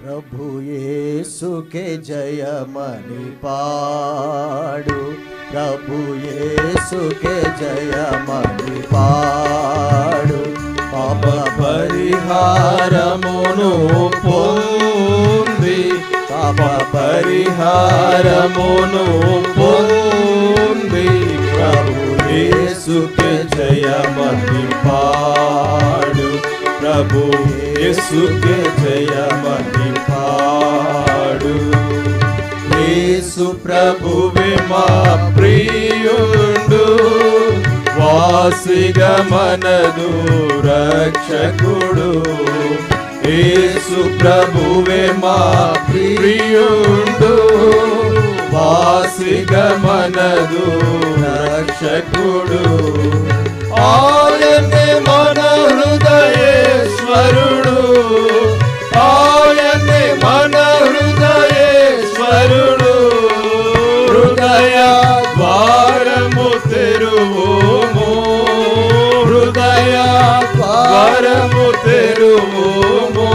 ప్రభు యేసుకే జయమని పాడు ప్రభు యేసుకే జయమని పాడు పాప పరిహారమును పొంది పాప పరిహారమును పొంది ప్రభు యేసుకే జయమని పాడు ప్రభు యేసుకే జయమని పాడు యేసు ప్రభువే మా ప్రియుడు. వాసిగా మనదు రక్షకుడు. యేసు ప్రభువే మా ప్రియుడు. వాసిగా మనదు రక్షకుడు. ఆ వరము తెరువు తెరువుము.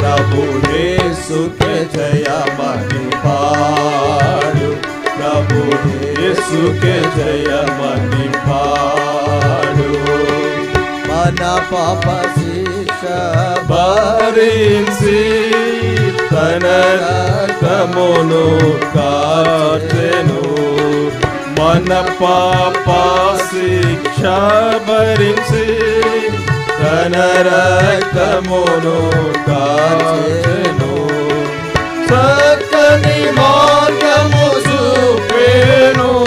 ప్రభు యేసుకే జయమని పాడు. ప్రభు యేసుకే జయమని పాడు. మన పాప శిష భరించి తన రక్తమును కాచెను మన పాప శిక్ష భరించి తన రక్తమును కాచెను. చక్కని మార్గము చూపేను.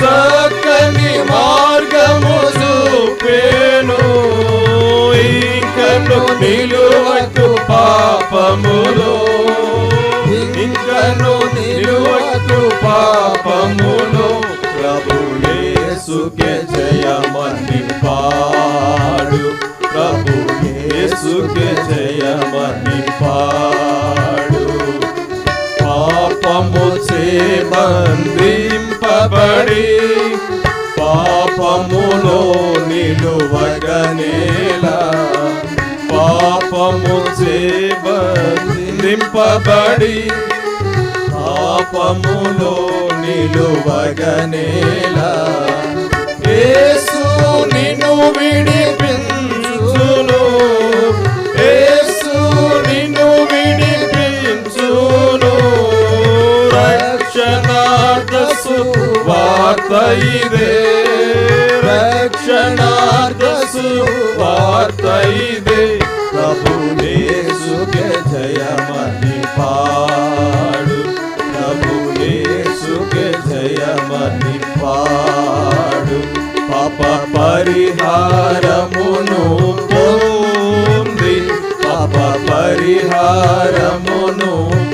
చక్కని మార్గము చూపేను. ఇంకను నిలువకు పాపములో. ఇంకను నిలువకు పాపములో పడి పాపములో నిలువగనేలా. పాపము చే బంధింపబడి పాపములో నిలువగనేలా. యేసు నిన్ను విడిపించును రక్షణార్థసు వార్త ఇదే రక్షణార్థసు వార్త ఇదే ప్రభు యేసుకే జయమని పాడు ప్రభు యేసుకే జయమని పాడు పాప పరిహారమును పొంది పాప పరిహారమును పొంది ప్రభు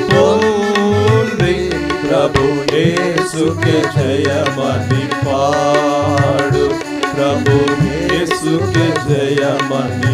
యేసుకే జయమని పాడు. ప్రభు యేసుకే జయమని